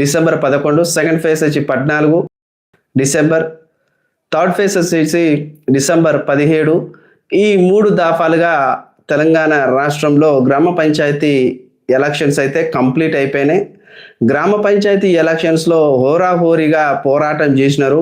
December పదకొండు second phase వచ్చి పద్నాలుగు డిసెంబర్ థర్డ్ ఫేజ్ వచ్చేసి డిసెంబర్ పదిహేడు. ఈ మూడు దాఫాలుగా తెలంగాణ రాష్ట్రంలో గ్రామ పంచాయతీ ఎలక్షన్స్ అయితే కంప్లీట్ అయిపోయినాయి. గ్రామ పంచాయతీ ఎలక్షన్స్లో హోరాహోరీగా పోరాటం చేసినారు.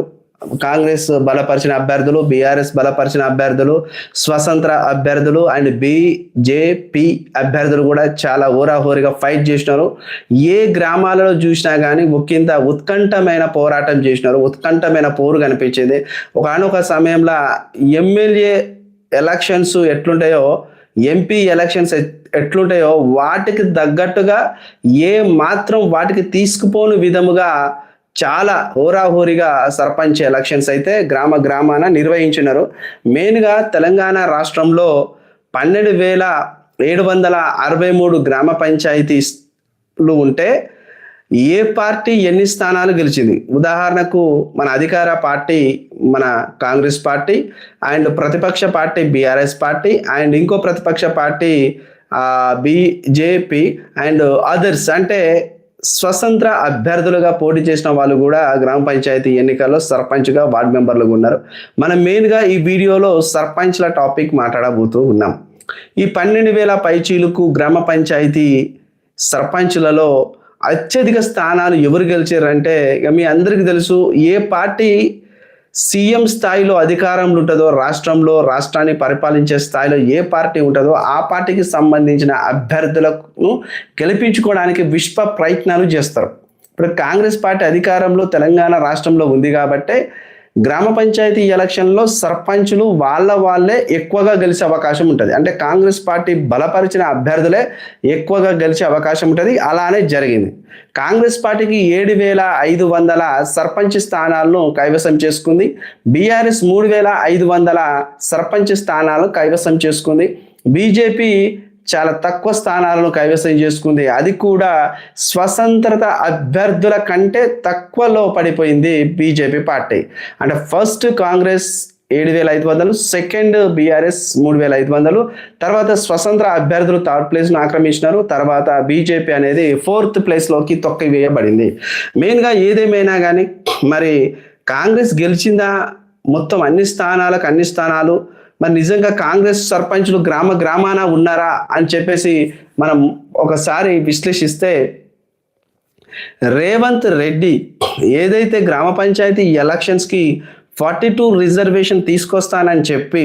కాంగ్రెస్ బలపరిచిన అభ్యర్థులు బీఆర్ఎస్ బలపరిచిన అభ్యర్థులు స్వతంత్ర అభ్యర్థులు అండ్ బీజేపీ అభ్యర్థులు కూడా చాలా హోరాహోరీగా ఫైట్ చేసినారు. ఏ గ్రామాలలో చూసినా కానీ ముఖ్యంత ఉత్కంఠమైన పోరాటం చేసినారు. ఉత్కంఠమైన పోరు కనిపించేది. ఒకనొక సమయంలో ఎమ్మెల్యే ఎలక్షన్స్ ఎట్లుంటాయో ఎంపీ ఎలక్షన్స్ ఎట్- ఎట్లుంటాయో వాటికి తగ్గట్టుగా ఏ మాత్రం వాటికి తీసుకుపోని విధముగా చాలా హోరాహోరీగా సర్పంచ్ ఎలక్షన్స్ అయితే గ్రామ గ్రామాన నిర్వహించినారు. మెయిన్గా తెలంగాణ రాష్ట్రంలో పన్నెండు వేల ఏడు వందల అరవై మూడు గ్రామ పంచాయతీలు ఉంటే ఏ పార్టీ ఎన్ని స్థానాలు గెలిచింది? ఉదాహరణకు మన అధికార పార్టీ మన కాంగ్రెస్ పార్టీ అండ్ ప్రతిపక్ష పార్టీ బీఆర్ఎస్ పార్టీ అండ్ ఇంకో ప్రతిపక్ష పార్టీ బీజేపీ అండ్ అదర్స్ అంటే స్వతంత్ర అభ్యర్థులుగా పోటీ చేసిన వాళ్ళు కూడా గ్రామ పంచాయతీ ఎన్నికల్లో సర్పంచ్గా వార్డు మెంబర్లుగా ఉన్నారు. మనం మెయిన్గా ఈ వీడియోలో సర్పంచ్ల టాపిక్ మాట్లాడబోతూ ఉన్నాం. ఈ పన్నెండు వేల పైచీలకు గ్రామ పంచాయతీ సర్పంచ్లలో అత్యధిక స్థానాలు ఎవరు గెలిచారంటే ఇక మీ అందరికీ తెలుసు ఏ పార్టీ సీఎం స్థాయిలో అధికారంలో ఉంటుందో రాష్ట్రంలో రాష్ట్రాన్ని పరిపాలించే స్థాయిలో ఏ పార్టీ ఉంటుందో ఆ పార్టీకి సంబంధించిన అభ్యర్థులను గెలిపించుకోవడానికి విశ్వ ప్రయత్నాలు చేస్తారు. ఇప్పుడు కాంగ్రెస్ పార్టీ అధికారంలో తెలంగాణ రాష్ట్రంలో ఉంది కాబట్టి గ్రామ పంచాయతీ ఎలక్షన్లో సర్పంచులు వాళ్ళ వాళ్ళే ఎక్కువగా గెలిచే అవకాశం ఉంటుంది. అంటే కాంగ్రెస్ పార్టీ బలపరిచిన అభ్యర్థులే ఎక్కువగా గెలిచే అవకాశం ఉంటుంది. అలానే జరిగింది. కాంగ్రెస్ పార్టీకి ఏడు వేల ఐదు వందల సర్పంచ్ స్థానాలను కైవసం చేసుకుంది. బీఆర్ఎస్ మూడు వేల ఐదు వందల సర్పంచ్ స్థానాలను కైవసం చేసుకుంది. బీజేపీ చాలా తక్కువ స్థానాలను కైవసం చేసుకుంది. అది కూడా స్వతంత్రత అభ్యర్థుల కంటే తక్కువలో పడిపోయింది బీజేపీ పార్టీ. అంటే ఫస్ట్ కాంగ్రెస్ ఏడు వేల ఐదు వందలు సెకండ్ బీఆర్ఎస్ మూడు వేల ఐదు వందలు తర్వాత స్వతంత్ర అభ్యర్థులు థర్డ్ ప్లేస్ను ఆక్రమించినారు తర్వాత బీజేపీ అనేది ఫోర్త్ ప్లేస్లోకి తొక్కి వేయబడింది మెయిన్గా ఏదేమైనా కానీ మరి కాంగ్రెస్ గెలిచిందా? మొత్తం అన్ని స్థానాలకు అన్ని స్థానాలు మరి నిజంగా కాంగ్రెస్ సర్పంచులు గ్రామ గ్రామాన ఉన్నారా అని చెప్పేసి మనం ఒకసారి విశ్లేషిస్తే రేవంత్ రెడ్డి ఏదైతే గ్రామ పంచాయతీ ఎలక్షన్స్కి ఫార్టీ టూ రిజర్వేషన్ తీసుకొస్తానని చెప్పి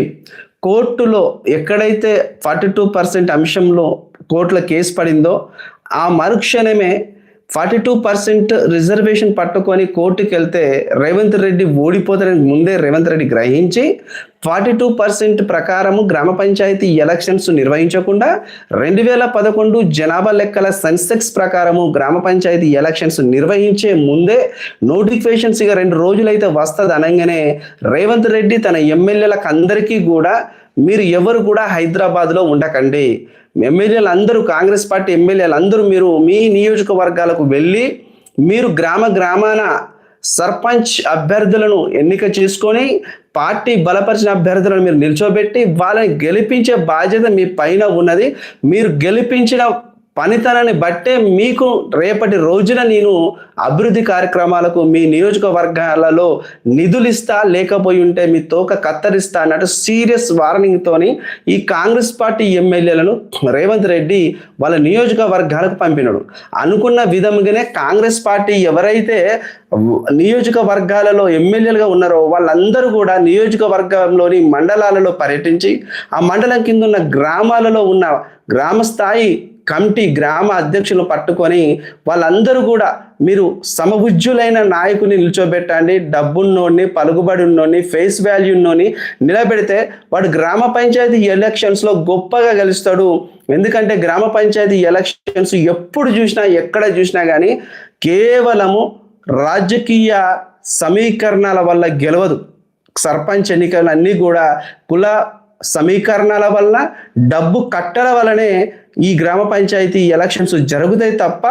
కోర్టులో ఎక్కడైతే ఫార్టీ టూ పర్సెంట్ అంశంలో కోర్టులో కేసు పడిందో ఆ మరుక్షణమే ఫార్టీ టూ పర్సెంట్ రిజర్వేషన్ పట్టుకొని కోర్టుకి వెళ్తే రేవంత్ రెడ్డి ఓడిపోతారని ముందే రేవంత్ రెడ్డి గ్రహించి ఫార్టీ టూ పర్సెంట్ ప్రకారము గ్రామ పంచాయతీ ఎలక్షన్స్ నిర్వహించకుండా రెండు వేల పదకొండు జనాభా లెక్కల సెన్సెక్స్ ప్రకారము గ్రామ పంచాయతీ ఎలక్షన్స్ నిర్వహించే ముందే నోటిఫికేషన్స్ ఇక రెండు రోజులైతే వస్తుంది అనగానే రేవంత్ రెడ్డి తన ఎమ్మెల్యేలకు అందరికీ కూడా మీరు ఎవరు కూడా హైదరాబాద్లో ఉండకండి. ఎమ్మెల్యేలు అందరూ కాంగ్రెస్ పార్టీ ఎమ్మెల్యేలు అందరూ మీరు మీ నియోజకవర్గాలకు వెళ్ళి మీరు గ్రామ గ్రామాన సర్పంచ్ అభ్యర్థులను ఎన్నిక చేసుకొని పార్టీ బలపరిచిన అభ్యర్థులను మీరు నిల్చోబెట్టి వాళ్ళని గెలిపించే బాధ్యత మీ పైన ఉన్నది. మీరు గెలిపించిన పనితనాన్ని బట్టే మీకు రేపటి రోజున నేను అభివృద్ధి కార్యక్రమాలకు మీ నియోజకవర్గాలలో నిధులు ఇస్తా లేకపోయి ఉంటే మీ తోక కత్తరిస్తా అన్నట్టు సీరియస్ వార్నింగ్తోని ఈ కాంగ్రెస్ పార్టీ ఎమ్మెల్యేలను రేవంత్ రెడ్డి వాళ్ళ నియోజకవర్గాలకు పంపినాడు. అనుకున్న విధముగానే కాంగ్రెస్ పార్టీ ఎవరైతే నియోజకవర్గాలలో ఎమ్మెల్యేలుగా ఉన్నారో వాళ్ళందరూ కూడా నియోజకవర్గంలోని మండలాలలో పర్యటించి ఆ మండలం కింద ఉన్న గ్రామాలలో ఉన్న గ్రామ స్థాయి కమిటీ గ్రామ అధ్యక్షులు పట్టుకొని వాళ్ళందరూ కూడా మీరు సమబుజ్జులైన నాయకుని నిల్చోబెట్టండి డబ్బున్నోని పలుకుబడి ఉన్నోని ఫేస్ వాల్యూన్నోని నిలబెడితే వాడు గ్రామ పంచాయతీ ఎలక్షన్స్లో గొప్పగా గెలుస్తాడు. ఎందుకంటే గ్రామ పంచాయతీ ఎలక్షన్స్ ఎప్పుడు చూసినా ఎక్కడ చూసినా కానీ కేవలము రాజకీయ సమీకరణాల వల్ల గెలవదు. సర్పంచ్ ఎన్నికలు అన్నీ కూడా కుల సమీకరణాల వల్ల డబ్బు కట్టల వల్లనే ఈ గ్రామ పంచాయతీ ఎలక్షన్స్ జరుగుతాయి తప్ప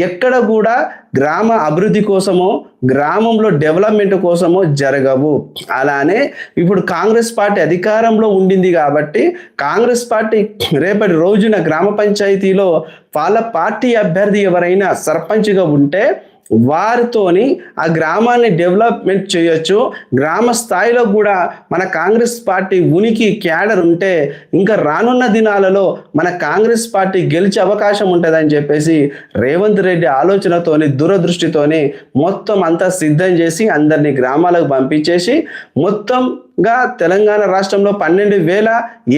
ఎక్కడ కూడా గ్రామ అభివృద్ధి కోసమో గ్రామంలో డెవలప్మెంట్ కోసమో జరగవు. అలానే ఇప్పుడు కాంగ్రెస్ పార్టీ అధికారంలో ఉండింది కాబట్టి కాంగ్రెస్ పార్టీ రేపటి రోజున గ్రామ పంచాయతీలో వాళ్ళ పార్టీ అభ్యర్థి ఎవరైనా సర్పంచ్గా ఉంటే వారితోని ఆ గ్రామాన్ని డెవలప్మెంట్ చేయొచ్చు. గ్రామ స్థాయిలో కూడా మన కాంగ్రెస్ పార్టీ ఉనికి క్యాడర్ ఉంటే ఇంకా రానున్న దినాలలో మన కాంగ్రెస్ పార్టీ గెలిచే అవకాశం ఉంటుందని చెప్పేసి రేవంత్ రెడ్డి ఆలోచనతోని దూరదృష్టితోని మొత్తం అంతా సిద్ధం చేసి అందరినీ గ్రామాలకు పంపించేసి మొత్తం గా తెలంగాణ రాష్ట్రంలో పన్నెండు వేల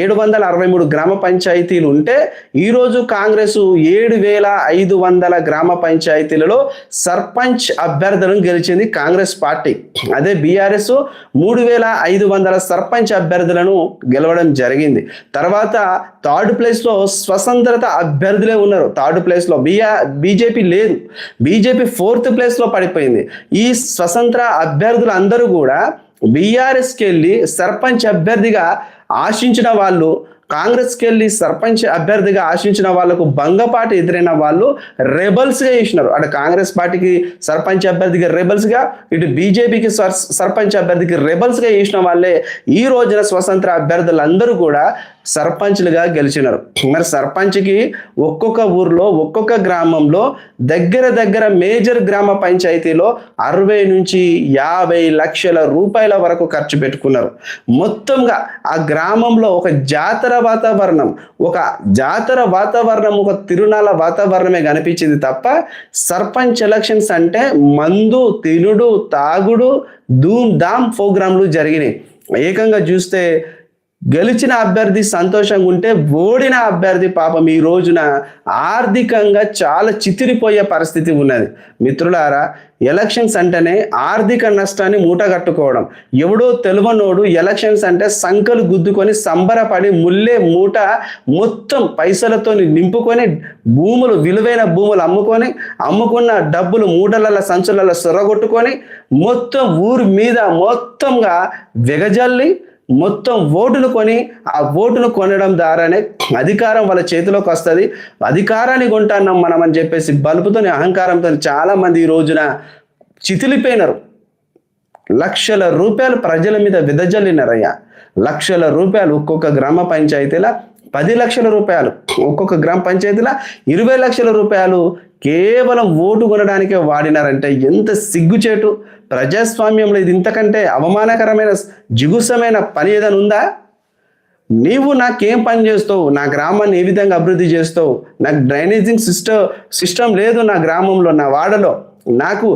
ఏడు వందల అరవై మూడు గ్రామ పంచాయతీలు ఉంటే ఈరోజు కాంగ్రెస్ ఏడు వేల ఐదు వందల గ్రామ పంచాయతీలలో సర్పంచ్ అభ్యర్థులను గెలిచింది కాంగ్రెస్ పార్టీ. అదే బీఆర్ఎస్ మూడు వేల ఐదు వందల సర్పంచ్ అభ్యర్థులను గెలవడం జరిగింది. తర్వాత థర్డ్ ప్లేస్లో స్వతంత్రత అభ్యర్థులే ఉన్నారు. థర్డ్ ప్లేస్లో బీఆర్ బీజేపీ లేదు. బీజేపీ ఫోర్త్ ప్లేస్లో పడిపోయింది. ఈ స్వతంత్ర అభ్యర్థులు అందరూ కూడా బీఆర్ఎస్కి వెళ్ళి సర్పంచ్ అభ్యర్థిగా ఆశించిన వాళ్ళు కాంగ్రెస్కి వెళ్ళి సర్పంచ్ అభ్యర్థిగా ఆశించిన వాళ్ళకు భంగపాటు ఎదురైన వాళ్ళు రెబల్స్గా ఇచ్చినారు అటు కాంగ్రెస్ పార్టీకి సర్పంచ్ అభ్యర్థిగా రెబల్స్గా ఇటు బీజేపీకి సర్పంచ్ అభ్యర్థికి రెబల్స్గా ఇచ్చిన వాళ్ళే ఈ రోజున స్వతంత్ర అభ్యర్థులందరూ కూడా సర్పంచ్లుగా గెలిచినారు. మరి సర్పంచ్కి ఒక్కొక్క ఊర్లో ఒక్కొక్క గ్రామంలో దగ్గర దగ్గర మేజర్ గ్రామ పంచాయతీలో అరవై నుంచి యాభై లక్షల రూపాయల వరకు ఖర్చు పెట్టుకున్నారు. మొత్తంగా ఆ గ్రామంలో ఒక జాతర వాతావరణం. ఒక జాతర వాతావరణం ఒక తిరునాళ్ళ వాతావరణమే కనిపించింది తప్ప సర్పంచ్ ఎలక్షన్స్ అంటే మందు తినుడు తాగుడు ధూమ్ ధామ్ ప్రోగ్రాంలు జరిగినాయి. ఏకంగా చూస్తే గెలిచిన అభ్యర్థి సంతోషంగా ఉంటే ఓడిన అభ్యర్థి పాపం ఈ రోజున ఆర్థికంగా చాలా చితిరిపోయే పరిస్థితి ఉన్నది. మిత్రులారా ఎలక్షన్స్ అంటేనే ఆర్థిక నష్టాన్ని మూటగట్టుకోవడం. ఎవడో తెలువనోడు ఎలక్షన్స్ అంటే సంకలు గుద్దుకొని సంబరపడి ముల్లే మూట మొత్తం పైసలతో నింపుకొని భూములు విలువైన భూములు అమ్ముకొని అమ్ముకున్న డబ్బులు మూటల సంచులలో సొరగొట్టుకొని మొత్తం ఊరి మీద మొత్తంగా వెగజల్లి మొత్తం ఓటును కొని ఆ ఓటును కొనడం ద్వారానే అధికారం వాళ్ళ చేతిలోకి వస్తుంది. అధికారాన్ని కొంటాన్నాం మనం అని చెప్పేసి బలుపుతోని అహంకారంతో చాలా మంది ఈ రోజున చితిలిపోయినారు. లక్షల రూపాయలు ప్రజల మీద విదజల్లినారయ్యా. లక్షల రూపాయలు ఒక్కొక్క గ్రామ పంచాయతీల పది లక్షల రూపాయలు ఒక్కొక్క గ్రామ పంచాయతీల ఇరవై లక్షల రూపాయలు కేవలం ఓటు కొనడానికే వాడినారంటే ఎంత సిగ్గుచేటు? ప్రజాస్వామ్యంలో ఇది ఇంతకంటే అవమానకరమైన జిగుసమైన పని ఏదైనా ఉందా? నీవు నాకేం పని చేస్తావు? నా గ్రామాన్ని ఏ విధంగా అభివృద్ధి చేస్తావు? నాకు డ్రైనేజింగ్ సిస్టమ్ సిస్టమ్ లేదు నా గ్రామంలో నా వాడలో. నాకు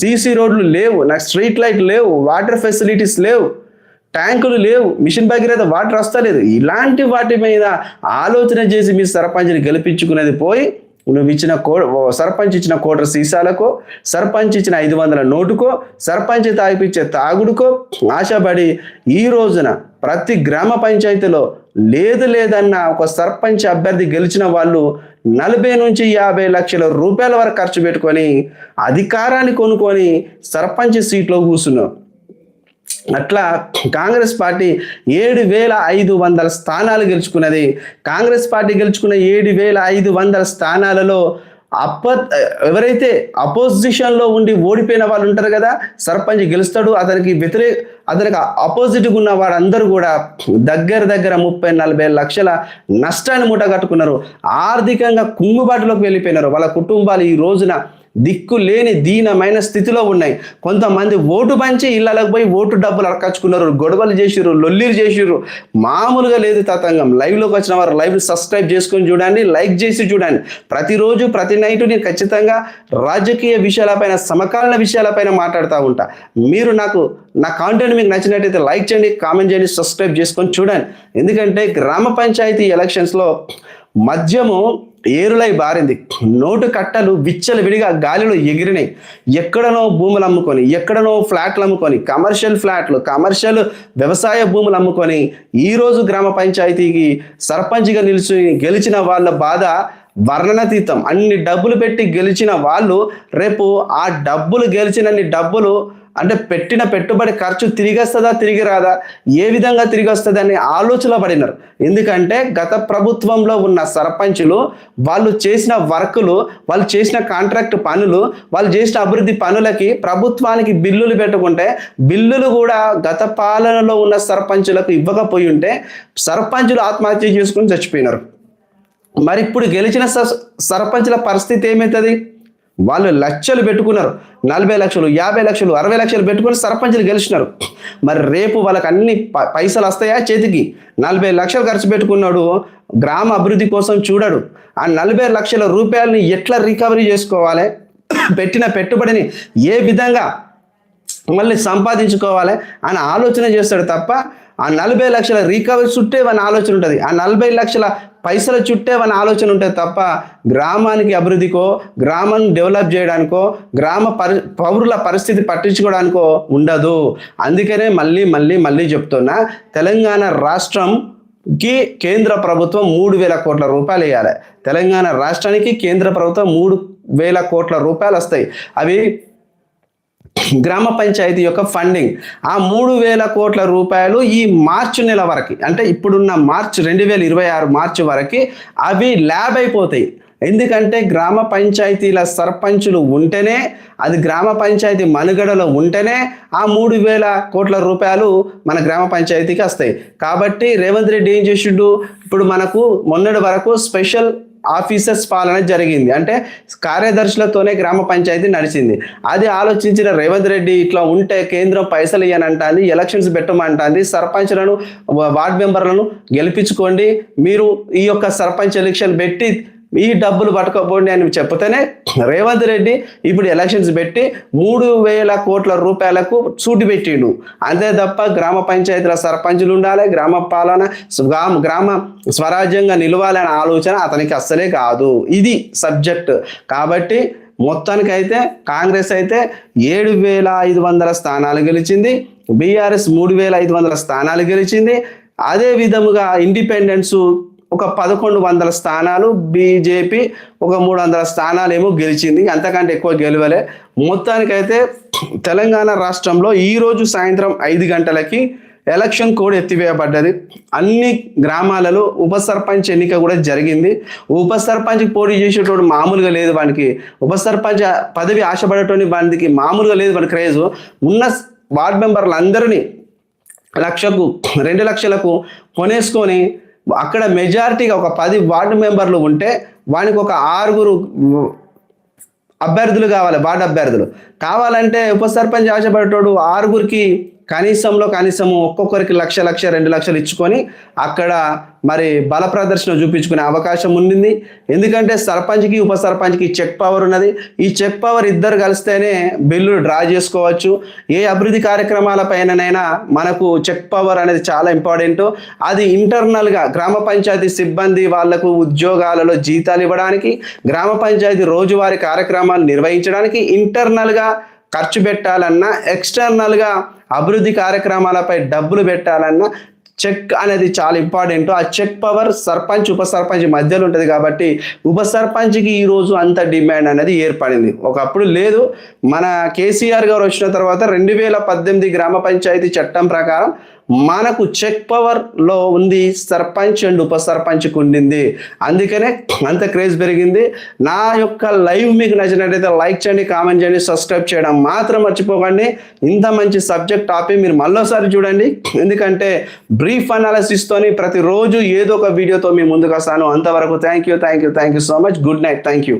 సీసీ రోడ్లు లేవు నాకు స్ట్రీట్ లైట్ లేవు వాటర్ ఫెసిలిటీస్ లేవు ట్యాంకులు లేవు మిషన్ భగీరథ వాటర్ వస్తలేదు. ఇలాంటి వాటి మీద ఆలోచన చేసి మీ సర్పంచ్ని గెలిపించుకునేది పోయి నువ్వు ఇచ్చిన కో సర్పంచ్ ఇచ్చిన కోటర్ సీసాలకో సర్పంచ్ ఇచ్చిన ఐదు వందల నోటుకో సర్పంచ్ తాగిపించే తాగుడుకో ఆశపడి ఈ రోజున ప్రతి గ్రామ పంచాయతీలో లేదు లేదన్న ఒక సర్పంచ్ అభ్యర్థి గెలిచిన వాళ్ళు నలభై నుంచి యాభై లక్షల రూపాయల వరకు ఖర్చు పెట్టుకొని అధికారాన్ని కొనుక్కొని సర్పంచ్ సీట్లో కూర్చున్నారు. అట్లా కాంగ్రెస్ పార్టీ ఏడు వేల ఐదు వందల స్థానాలు గెలుచుకున్నది. కాంగ్రెస్ పార్టీ గెలుచుకున్న ఏడు వేల ఐదు వందల స్థానాలలో అప్ప ఎవరైతే అపోజిషన్లో ఉండి ఓడిపోయిన వాళ్ళు ఉంటారు కదా సర్పంచ్ గెలుస్తాడు అతనికి వ్యతిరేక అతనికి అపోజిట్గా ఉన్న వారందరూ కూడా దగ్గర దగ్గర ముప్పై నలభై లక్షల నష్టాన్ని మూటగట్టుకున్నారు. ఆర్థికంగా కుంగుబాటులోకి వెళ్ళిపోయినారు. వాళ్ళ కుటుంబాలు ఈ రోజున దిక్కు లేని దీనమైన స్థితిలో ఉన్నాయి. కొంతమంది ఓటు పంచి ఇళ్ళకి పోయి ఓటు డబ్బులు అడకచ్చుకున్నారు గొడవలు చేసిర్రు లొల్లిరు చేసిర్రు. మామూలుగా లేదు తతంగం. లైవ్లోకి వచ్చిన వారు లైవ్ సబ్స్క్రైబ్ చేసుకొని చూడండి లైక్ చేసి చూడండి. ప్రతిరోజు ప్రతి నైట్ నేను ఖచ్చితంగా రాజకీయ విషయాలపైన సమకాలీన విషయాలపైన మాట్లాడుతూ ఉంటా. మీరు నాకు నా కాంటెంట్ మీకు నచ్చినట్టయితే లైక్ చేయండి కామెంట్ చేయండి సబ్స్క్రైబ్ చేసుకొని చూడండి. ఎందుకంటే గ్రామ పంచాయతీ ఎలక్షన్స్లో మద్యము ఏరులై బారింది. నోటు కట్టలు విచ్చలు విడిగా గాలిలో ఎగిరినాయి. ఎక్కడనో భూములు అమ్ముకొని ఎక్కడనో ఫ్లాట్లు అమ్ముకొని కమర్షియల్ ఫ్లాట్లు కమర్షియల్ వ్యవసాయ భూములు అమ్ముకొని ఈరోజు గ్రామ పంచాయతీకి సర్పంచ్గా నిలిచి గెలిచిన వాళ్ళ బాధ వర్ణనాతీతం. అన్ని డబ్బులు పెట్టి గెలిచిన వాళ్ళు రేపు ఆ డబ్బులు గెలిచినన్ని డబ్బులు అంటే పెట్టిన పెట్టుబడి ఖర్చు తిరిగి వస్తుందా తిరిగి రాదా ఏ విధంగా తిరిగి వస్తుంది అని ఆలోచన పడినారు. ఎందుకంటే గత ప్రభుత్వంలో ఉన్న సర్పంచులు వాళ్ళు చేసిన వర్కులు వాళ్ళు చేసిన కాంట్రాక్ట్ పనులు వాళ్ళు చేసిన అభివృద్ధి పనులకి ప్రభుత్వానికి బిల్లులు పెట్టుకుంటే బిల్లులు కూడా గత పాలనలో ఉన్న సర్పంచులకు ఇవ్వకపోయి ఉంటే సర్పంచులు ఆత్మహత్య చేసుకుని చచ్చిపోయినారు. మరి ఇప్పుడు గెలిచిన సర్ సర్పంచుల పరిస్థితి ఏమవుతుంది? వాళ్ళు లక్షలు పెట్టుకున్నారు. నలభై లక్షలు యాభై లక్షలు అరవై లక్షలు పెట్టుకుని సర్పంచులు గెలిచినారు. మరి రేపు వాళ్ళకి అన్ని పైసలు వస్తాయా చేతికి? నలభై లక్షలు ఖర్చు పెట్టుకున్నాడు గ్రామ అభివృద్ధి కోసం చూడడు. ఆ నలభై లక్షల రూపాయలని ఎట్లా రికవరీ చేసుకోవాలి? పెట్టిన పెట్టుబడిని ఏ విధంగా మళ్ళీ సంపాదించుకోవాలి? అని ఆలోచన చేస్తాడు తప్ప ఆ నలభై లక్షల రీకవరీ చుట్టే వాని ఆలోచన ఉంటుంది. ఆ నలభై లక్షల పైసల చుట్టే వాని ఆలోచన ఉంటుంది తప్ప గ్రామానికి అభివృద్ధికో గ్రామాన్ని డెవలప్ చేయడానికో గ్రామ పరి పౌరుల పరిస్థితి పట్టించుకోవడానికో ఉండదు. అందుకనే మళ్ళీ మళ్ళీ మళ్ళీ చెప్తున్నా తెలంగాణ రాష్ట్రం కి కేంద్ర ప్రభుత్వం మూడు వేల కోట్ల రూపాయలు వేయాలి తెలంగాణ రాష్ట్రానికి కేంద్ర ప్రభుత్వం మూడు వేల కోట్ల రూపాయలు వస్తాయి. అవి గ్రామ పంచాయతీ యొక్క ఫండింగ్ ఆ మూడు వేల కోట్ల రూపాయలు ఈ మార్చి నెల వరకు అంటే ఇప్పుడున్న మార్చ్ రెండు వేల ఇరవై ఆరు మార్చి వరకు అవి ల్యాబ్ అయిపోతాయి. ఎందుకంటే గ్రామ పంచాయతీల సర్పంచులు ఉంటేనే అది గ్రామ పంచాయతీ మనుగడలో ఉంటేనే ఆ మూడు వేల కోట్ల రూపాయలు మన గ్రామ పంచాయతీకి వస్తాయి. కాబట్టి రేవంత్ రెడ్డి ఏం చేసిండు? ఇప్పుడు మనకు మొన్నటి వరకు స్పెషల్ ఆఫీసర్స్ పాలన జరిగింది. అంటే కార్యదర్శులతోనే గ్రామ పంచాయతీ నడిచింది. అది ఆలోచించిన రేవంత్ రెడ్డి ఇట్లా ఉంటే కేంద్రం పైసలు ఇవ్వనంటుంది ఎలక్షన్స్ పెట్టమంటుంది. సర్పంచ్లను వార్డు వార్డ్ మెంబర్లను గెలిపించుకోండి. మీరు ఈ యొక్క సర్పంచ్ ఎలక్షన్ పెట్టి ఈ డబ్బులు పట్టుకోపోండి అని చెప్తేనే రేవంత్ రెడ్డి ఇప్పుడు ఎలక్షన్స్ పెట్టి మూడు వేల కోట్ల రూపాయలకు సూటి పెట్టిండు. అంతే తప్ప గ్రామ పంచాయతీల సర్పంచులు ఉండాలి గ్రామ పాలన గ్రామ గ్రామ స్వరాజ్యంగా నిలవాలనే ఆలోచన అతనికి అస్సలే కాదు. ఇది సబ్జెక్ట్. కాబట్టి మొత్తానికైతే కాంగ్రెస్ అయితే ఏడు వేల ఐదు వందల స్థానాలు గెలిచింది. బీఆర్ఎస్ మూడు వేల ఐదు వందల స్థానాలు గెలిచింది. అదే విధముగా ఇండిపెండెన్స్ ఒక పదకొండు వందల స్థానాలు బీజేపీ ఒక మూడు వందల స్థానాలు ఏమో గెలిచింది. అంతకంటే ఎక్కువ గెలవలే. మొత్తానికైతే తెలంగాణ రాష్ట్రంలో ఈరోజు సాయంత్రం ఐదు గంటలకి ఎలక్షన్ కోడ్ ఎత్తివేయబడ్డది. అన్ని గ్రామాలలో ఉప సర్పంచ్ ఎన్నిక కూడా జరిగింది. ఉప సర్పంచ్ పోటీ చేసేటోడు మామూలుగా లేదు వానికి. ఉప సర్పంచ్ పదవి ఆశపడేటోని వానికి మామూలుగా లేదు వాడి క్రేజ్. ఉన్న వార్డ్ మెంబర్లందరినీ లక్షకు రెండు లక్షలకు కొనేసుకొని అక్కడ మెజారిటీగా ఒక పది వార్డు మెంబర్లు ఉంటే వానికి ఒక ఆరుగురు అభ్యర్థులు కావాలి వార్డు అభ్యర్థులు. కావాలంటే ఉప సర్పంచ్ ఆశపడేటోడు ఆరుగురికి కనీసంలో కనీసము ఒక్కొక్కరికి లక్ష లక్ష రెండు లక్షలు ఇచ్చుకొని అక్కడ మరి బల ప్రదర్శన చూపించుకునే అవకాశం ఉండింది. ఎందుకంటే సర్పంచ్కి ఉప సర్పంచ్కి చెక్ పవర్ ఉన్నది. ఈ చెక్ పవర్ ఇద్దరు కలిస్తేనే బిల్లులు డ్రా చేసుకోవచ్చు. ఏ అభివృద్ధి కార్యక్రమాలపైననైనా మనకు చెక్ పవర్ అనేది చాలా ఇంపార్టెంట్ అది ఇంటర్నల్గా గ్రామ పంచాయతీ సిబ్బంది వాళ్ళకు ఉద్యోగాలలో జీతాలు ఇవ్వడానికి గ్రామ పంచాయతీ రోజువారీ కార్యక్రమాలు నిర్వహించడానికి ఇంటర్నల్గా ఖర్చు పెట్టాలన్నా ఎక్స్టర్నల్గా అభివృద్ధి కార్యక్రమాలపై డబ్బులు పెట్టాలన్నా చెక్ అనేది చాలా ఇంపార్టెంట్. ఆ చెక్ పవర్ సర్పంచ్ ఉప సర్పంచ్ మధ్యలో ఉంటుంది కాబట్టి ఉప సర్పంచ్కి ఈరోజు అంత డిమాండ్ అనేది ఏర్పడింది. ఒకప్పుడు లేదు. మన కేసీఆర్ గారు వచ్చిన తర్వాత రెండు వేల పద్దెనిమిది గ్రామ పంచాయతీ చట్టం ప్రకారం మనకు చెక్ పవర్లో ఉంది సర్పంచ్ అండ్ ఉప సర్పంచ్కి ఉండింది అందుకనే అంత క్రేజ్ పెరిగింది. నా యొక్క లైవ్ మీకు నచ్చినట్టయితే లైక్ చేయండి కామెంట్ చేయండి సబ్స్క్రైబ్ చేయడం మాత్రం మర్చిపోకండి. ఇంత మంచి సబ్జెక్ట్ టాపిక్ మీరు మళ్ళీసారి చూడండి. ఎందుకంటే బ్రీఫ్ అనాలిసిస్తోని ప్రతిరోజు ఏదో ఒక వీడియోతో మీ ముందుకు వస్తాను. అంతవరకు thank you thank you thank you so much good night thank you